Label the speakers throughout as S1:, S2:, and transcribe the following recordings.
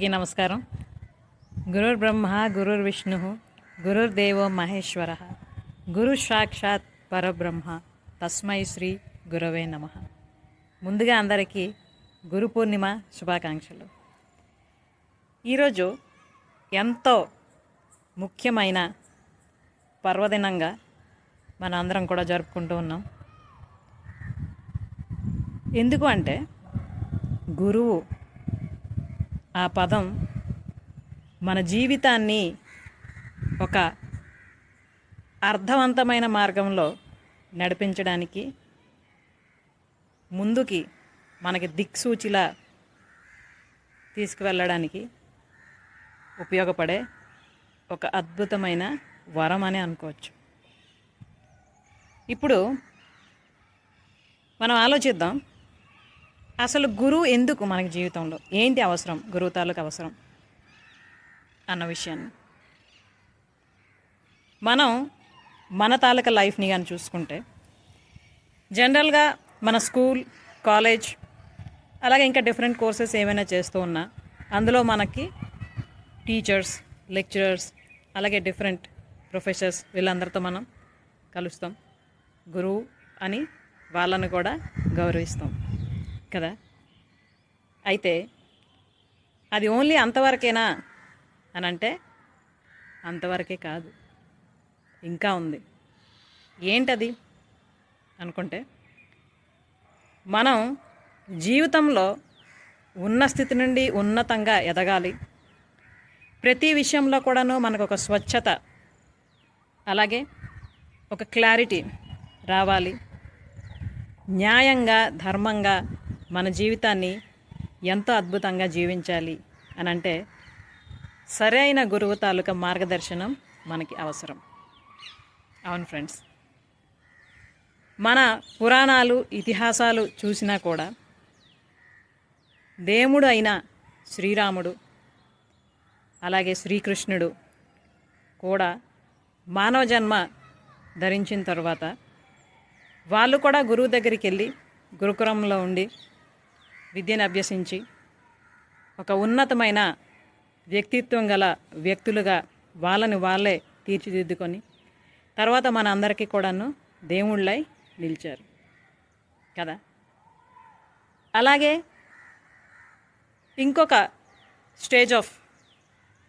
S1: అందరికీ నమస్కారం గురుర్ బ్రహ్మ గురుర్ విష్ణు గురుర్దేవో మహేశ్వర గురు సాక్షాత్ పరబ్రహ్మ తస్మై శ్రీ గురవే నమ ముందుగా అందరికీ గురు పూర్ణిమ శుభాకాంక్షలు ఈరోజు ఎంతో ముఖ్యమైన పర్వదినంగా మన అందరం కూడా జరుపుకుంటూ ఉన్నాం ఎందుకు అంటే గురువు ఆ పదం మన జీవితాన్ని ఒక అర్థవంతమైన మార్గంలో నడిపించడానికి ముందుకి మనకి దిక్సూచిలా తీసుకువెళ్ళడానికి ఉపయోగపడే ఒక అద్భుతమైన వరం అని అనుకోవచ్చు ఇప్పుడు మనం ఆలోచిద్దాం అసలు గురువు ఎందుకు మనకి జీవితంలో ఏంటి అవసరం గురువు తాలూకు అవసరం అన్న విషయాన్ని మనం మన తాలూకా లైఫ్ని కానీ చూసుకుంటే జనరల్గా మన స్కూల్ కాలేజ్ అలాగే ఇంకా డిఫరెంట్ కోర్సెస్ ఏమైనా చేస్తూ ఉన్నా అందులో మనకి టీచర్స్ లెక్చరర్స్ అలాగే డిఫరెంట్ ప్రొఫెసర్స్ వీళ్ళందరితో మనం కలుస్తాం గురువు అని వాళ్ళను కూడా గౌరవిస్తాం కదా అయితే అది ఓన్లీ అంతవరకేనా అని అంటే అంతవరకే కాదు ఇంకా ఉంది ఏంటది అనుకుంటే మనం జీవితంలో ఉన్న స్థితి నుండి ఉన్నతంగా ఎదగాలి ప్రతి విషయంలో కూడాను మనకు ఒక స్వచ్ఛత అలాగే ఒక క్లారిటీ రావాలి న్యాయంగా ధర్మంగా మన జీవితాన్ని ఎంతో అద్భుతంగా జీవించాలి అని అంటే సరైన గురువు తాలూకా మార్గదర్శనం మనకి అవసరం అవును ఫ్రెండ్స్ మన పురాణాలు ఇతిహాసాలు చూసినా కూడా దేవుడు అయిన శ్రీరాముడు అలాగే శ్రీకృష్ణుడు కూడా మానవ జన్మ ధరించిన తర్వాత వాళ్ళు కూడా గురువు దగ్గరికి వెళ్ళి గురుకులంలో ఉండి విద్యను అభ్యసించి ఒక ఉన్నతమైన వ్యక్తిత్వం గల వ్యక్తులుగా వాళ్ళని వాళ్ళే తీర్చిదిద్దుకొని తర్వాత మన అందరికీ కూడాను దేవుళ్ళై నిలిచారు కదా అలాగే ఇంకొక స్టేజ్ ఆఫ్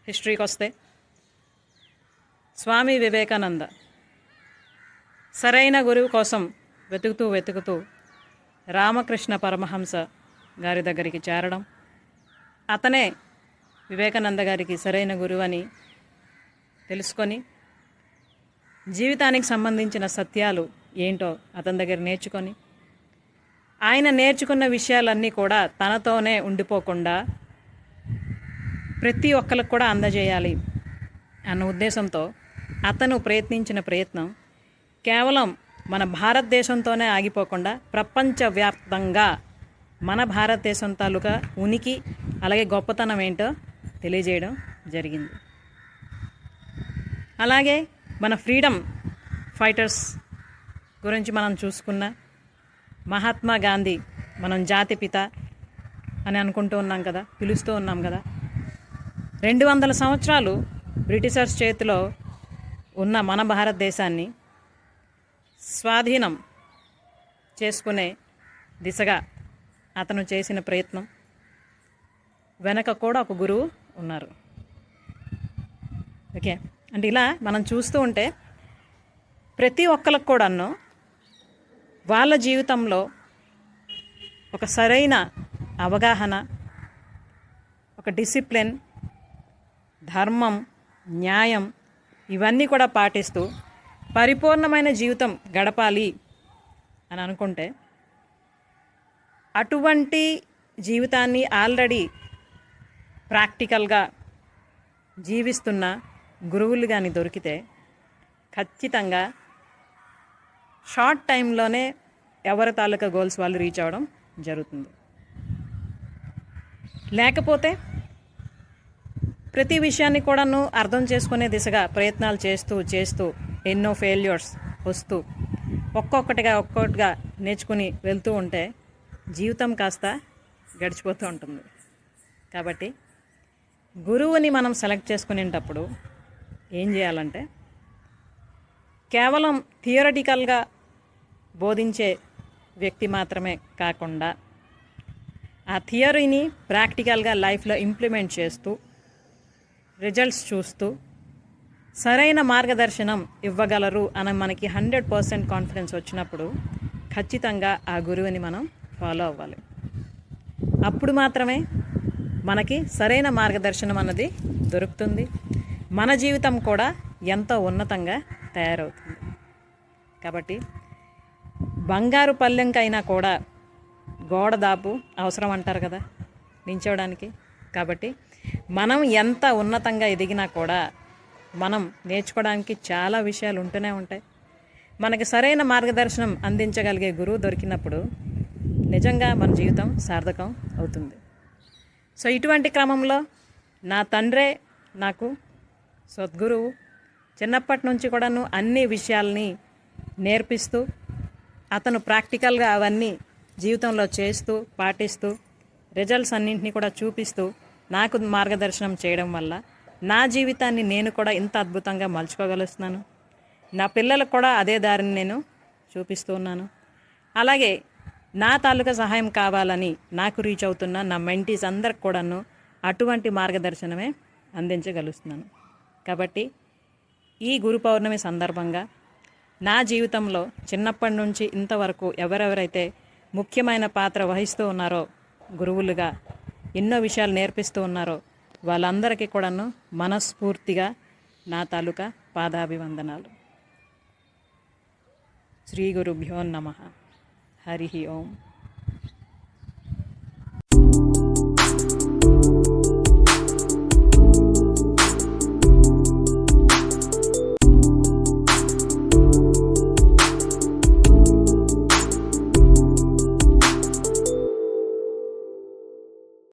S1: హిస్టరీకి వస్తే స్వామి వివేకానంద సరైన గురువు కోసం వెతుకుతూ వెతుకుతూ రామకృష్ణ పరమహంస గారి దగ్గరికి చేరడం అతనే వివేకానంద గారికి సరైన గురువు అని తెలుసుకొని జీవితానికి సంబంధించిన సత్యాలు ఏంటో అతని దగ్గర నేర్చుకొని ఆయన నేర్చుకున్న విషయాలన్నీ కూడా తనతోనే ఉండిపోకుండా ప్రతి ఒక్కరికి కూడా అందజేయాలి అన్న ఉద్దేశంతో అతను ప్రయత్నించిన ప్రయత్నం కేవలం మన భారతదేశంతోనే ఆగిపోకుండా ప్రపంచవ్యాప్తంగా మన భారతదేశం తాలూకా ఉనికి అలాగే గొప్పతనం ఏంటో తెలియజేయడం జరిగింది అలాగే మన ఫ్రీడమ్ ఫైటర్స్ గురించి మనం చూసుకున్న మహాత్మా గాంధీ మనం జాతిపిత అని అనుకుంటూ ఉన్నాం కదా పిలుస్తూ ఉన్నాం కదా రెండు వందల సంవత్సరాలు బ్రిటిషర్స్ చేతిలో ఉన్న మన భారతదేశాన్ని స్వాధీనం చేసుకునే దిశగా అతను చేసిన ప్రయత్నం వెనక కూడా ఒక గురువు ఉన్నారు ఓకే అంటే ఇలా మనం చూస్తూ ఉంటే ప్రతి ఒక్కరికి కూడాను వాళ్ళ జీవితంలో ఒక సరైన అవగాహన ఒక డిసిప్లిన్ ధర్మం న్యాయం ఇవన్నీ కూడా పాటిస్తూ పరిపూర్ణమైన జీవితం గడపాలి అని అనుకుంటే అటువంటి జీవితాన్ని ఆల్రెడీ ప్రాక్టికల్గా జీవిస్తున్న గురువులు కానీ దొరికితే ఖచ్చితంగా షార్ట్ టైంలోనే ఎవరి తాలూకా గోల్స్ వాళ్ళు రీచ్ అవ్వడం జరుగుతుంది లేకపోతే ప్రతి విషయాన్ని కూడాను అర్థం చేసుకునే దిశగా ప్రయత్నాలు చేస్తూ చేస్తూ ఎన్నో ఫెయిల్యూర్స్ వస్తూ ఒక్కొక్కటిగా ఒక్కొక్కటిగా నేర్చుకుని వెళ్తూ ఉంటే జీవితం కాస్త గడిచిపోతూ ఉంటుంది కాబట్టి గురువుని మనం సెలెక్ట్ చేసుకునేటప్పుడు ఏం చేయాలంటే కేవలం థియరటికల్గా బోధించే వ్యక్తి మాత్రమే కాకుండా ఆ థియరీని ప్రాక్టికల్గా లైఫ్లో ఇంప్లిమెంట్ చేస్తూ రిజల్ట్స్ చూస్తూ సరైన మార్గదర్శనం ఇవ్వగలరు అని మనకి హండ్రెడ్ పర్సెంట్ కాన్ఫిడెన్స్ వచ్చినప్పుడు ఖచ్చితంగా ఆ గురువుని మనం ఫాలో అవ్వాలి అప్పుడు మాత్రమే మనకి సరైన మార్గదర్శనం అన్నది దొరుకుతుంది మన జీవితం కూడా ఎంతో ఉన్నతంగా తయారవుతుంది కాబట్టి బంగారు పల్లెంకైనా కూడా గోడ దాపు అవసరం అంటారు కదా నించోడానికి కాబట్టి మనం ఎంత ఉన్నతంగా ఎదిగినా కూడా మనం నేర్చుకోవడానికి చాలా విషయాలు ఉంటూనే ఉంటాయి మనకి సరైన మార్గదర్శనం అందించగలిగే గురువు దొరికినప్పుడు నిజంగా మన జీవితం సార్థకం అవుతుంది సో ఇటువంటి క్రమంలో నా తండ్రే నాకు సద్గురువు చిన్నప్పటి నుంచి కూడాను అన్ని విషయాల్ని నేర్పిస్తూ అతను ప్రాక్టికల్గా అవన్నీ జీవితంలో చేస్తూ పాటిస్తూ రిజల్ట్స్ అన్నింటినీ కూడా చూపిస్తూ నాకు మార్గదర్శనం చేయడం వల్ల నా జీవితాన్ని నేను కూడా ఇంత అద్భుతంగా మలుచుకోగలుగుతున్నాను నా పిల్లలకు కూడా అదే దారిని నేను చూపిస్తూ ఉన్నాను అలాగే నా తాలూకా సహాయం కావాలని నాకు రీచ్ అవుతున్న నా మెంటీస్ అందరికి కూడాను అటువంటి మార్గదర్శనమే అందించగలుగుతున్నాను కాబట్టి ఈ గురు పౌర్ణమి సందర్భంగా నా జీవితంలో చిన్నప్పటి నుంచి ఇంతవరకు ఎవరెవరైతే ముఖ్యమైన పాత్ర వహిస్తూ ఉన్నారో గురువులుగా ఎన్నో విషయాలు నేర్పిస్తూ ఉన్నారో వాళ్ళందరికీ కూడాను మనస్ఫూర్తిగా నా తాలూకా పాదాభివందనాలు శ్రీ గురుభ్యో నమ हरिः ओम्